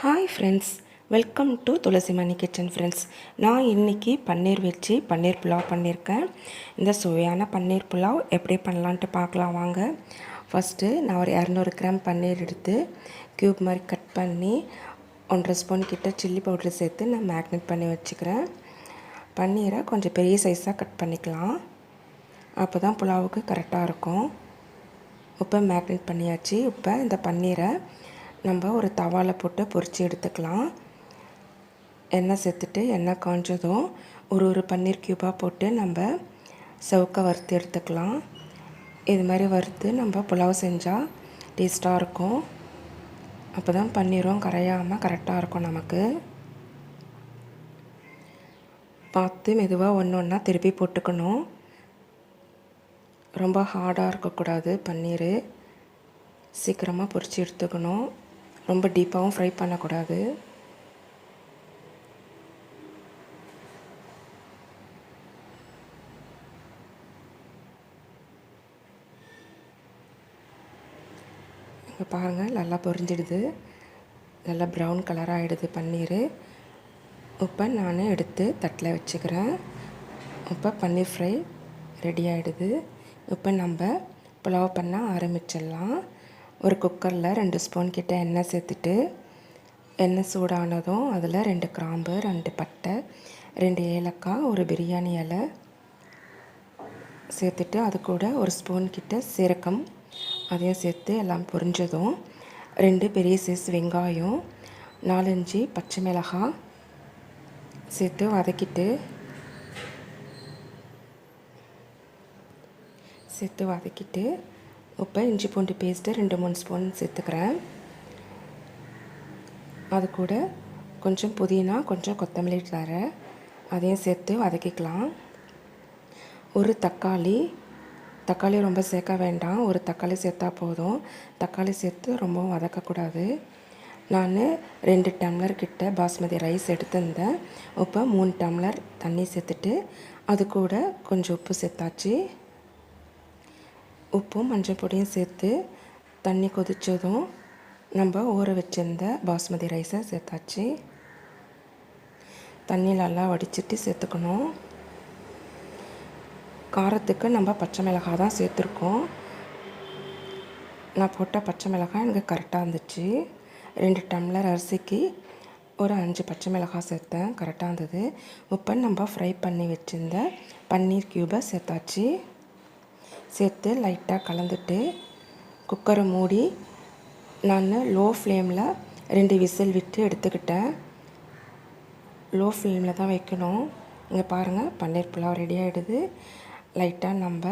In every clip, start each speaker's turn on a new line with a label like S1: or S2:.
S1: Hi friends welcome to Tulasi Mani kitchen friends நான் இன்றைக்கி பன்னீர் வச்சு பன்னீர் புலாவ் பண்ணியிருக்கேன் இந்த சுவையான பன்னீர் புலாவ் எப்படி பண்ணலான்ட்டு பார்க்கலாம் வாங்க. ஃபஸ்ட்டு நான் ஒரு இரநூறு கிராம் பன்னீர் எடுத்து க்யூப் மாதிரி கட் பண்ணி ஒன்றரை ஸ்பூன் கிட்ட சில்லி பவுடர் சேர்த்து நான் மேக்னேட் பண்ணி வச்சுக்கிறேன். பன்னீரை கொஞ்சம் பெரிய சைஸாக கட் பண்ணிக்கலாம். அப்போ தான் புலாவுக்கு கரெக்டாக இருக்கும். இப்போ மேக்னேட் பண்ணியாச்சு. இப்போ இந்த பன்னீரை நம்ம ஒரு தவாவில் போட்டு பொரித்து எடுத்துக்கலாம். எண்ணெய் சேர்த்துட்டு எண்ணெய் காஞ்சதும் ஒரு ஒரு பன்னீர் க்யூபாக போட்டு நம்ம செவக்க வறுத்து எடுத்துக்கலாம். இது மாதிரி வறுத்து நம்ம புலாவ் செஞ்சால் டேஸ்ட்டாக இருக்கும். அப்போ தான் பன்னீரும் கரையாமல் கரெக்டாக இருக்கும் நமக்கு. பார்த்து மெதுவாக ஒன்று ஒன்றா திருப்பி போட்டுக்கணும். ரொம்ப ஹார்டாக இருக்கக்கூடாது பன்னீர். சீக்கிரமாக பொரித்து எடுத்துக்கணும். ரொம்ப டீப்பாகவும் ஃப்ரை பண்ணக்கூடாது. இங்கே பாருங்கள் நல்லா பொரிஞ்சிடுது. நல்லா ப்ரௌன் கலர் ஆகிடுது பன்னீர். இப்போ நான் எடுத்து தட்டில் வச்சுக்கிறேன். இப்போ பன்னீர் ஃப்ரை ரெடி ஆகிடுது இப்போ நம்ம புலாவ் பண்ண ஆரம்பிச்சிடலாம். ஒரு குக்கரில் ரெண்டு ஸ்பூன் கிட்ட எண்ணெய் சேர்த்துட்டு எண்ணெய் சூடானதும் அதில் ரெண்டு கிராம்பு ரெண்டு பட்டை ரெண்டு ஏலக்காய் ஒரு பிரியாணி இலை சேர்த்துட்டு அது கூட ஒரு ஸ்பூன் கிட்ட சீரகம் அதையும் சேர்த்து எல்லாம் பொரிஞ்சதும் ரெண்டு பெரிய சைஸ் வெங்காயம் நாலஞ்சு பச்சை மிளகாய் சேர்த்து வதக்கிட்டு சேர்த்து வதக்கிட்டு இப்போ இஞ்சி பூண்டு பேஸ்ட்டு ரெண்டு மூணு ஸ்பூன் சேர்த்துக்கிறேன். அது கூட கொஞ்சம் புதினா கொஞ்சம் கொத்தமல்லி தர அதையும் சேர்த்து வதக்கிக்கலாம். ஒரு தக்காளி தக்காளி ரொம்ப சேர்க்க வேண்டாம். ஒரு தக்காளி சேர்த்தா போதும். தக்காளி சேர்த்து ரொம்ப வதக்கக்கூடாது. நான் ரெண்டு டம்ளர் கிட்ட பாஸ்மதி ரைஸ் எடுத்திருந்தேன். இப்போ மூணு டம்ளர் தண்ணி சேர்த்துட்டு அது கூட கொஞ்சம் உப்பு சேர்த்தாச்சு. உப்பும் மஞ்சள் பொடியும் சேர்த்து தண்ணி கொதித்ததும் நம்ம ஊற வச்சிருந்த பாஸ்மதி ரைஸை சேர்த்தாச்சு. தண்ணி நல்லா வடிச்சிட்டு சேர்த்துக்கணும். காரத்துக்கு நம்ம பச்சை மிளகாய் தான் சேர்த்துருக்கோம். நான் போட்ட பச்சை மிளகாய் எனக்கு கரெக்டாக இருந்துச்சு. ரெண்டு டம்ளர் அரிசிக்கு ஒரு அஞ்சு பச்சை மிளகாய் சேர்த்தேன் கரெக்டாக இருந்தது. இப்போ நம்ம ஃப்ரை பண்ணி வச்சுருந்த பன்னீர் க்யூபை சேர்த்தாச்சு. சேர்த்து லைட்டாக கலந்துட்டு குக்கரை மூடி நான் லோ ஃப்ளேமில் ரெண்டு விசில் விட்டு எடுத்துக்கிட்டேன். லோ ஃப்ளேமில் தான் வைக்கணும். இங்கே பாருங்கள் பன்னீர் புலாவ் ரெடி ஆகிடுது லைட்டாக நம்ம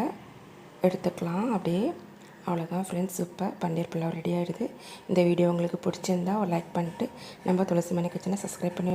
S1: எடுத்துக்கலாம் அப்படியே. அவ்வளோதான் ஃப்ரெண்ட்ஸ் இப்போ பன்னீர் புலாவ் ரெடி ஆகிடுது இந்த வீடியோ உங்களுக்கு பிடிச்சிருந்தா ஒரு லைக் பண்ணிட்டு நம்ம துளசி மணி கிச்சனை சப்ஸ்கிரைப் பண்ணி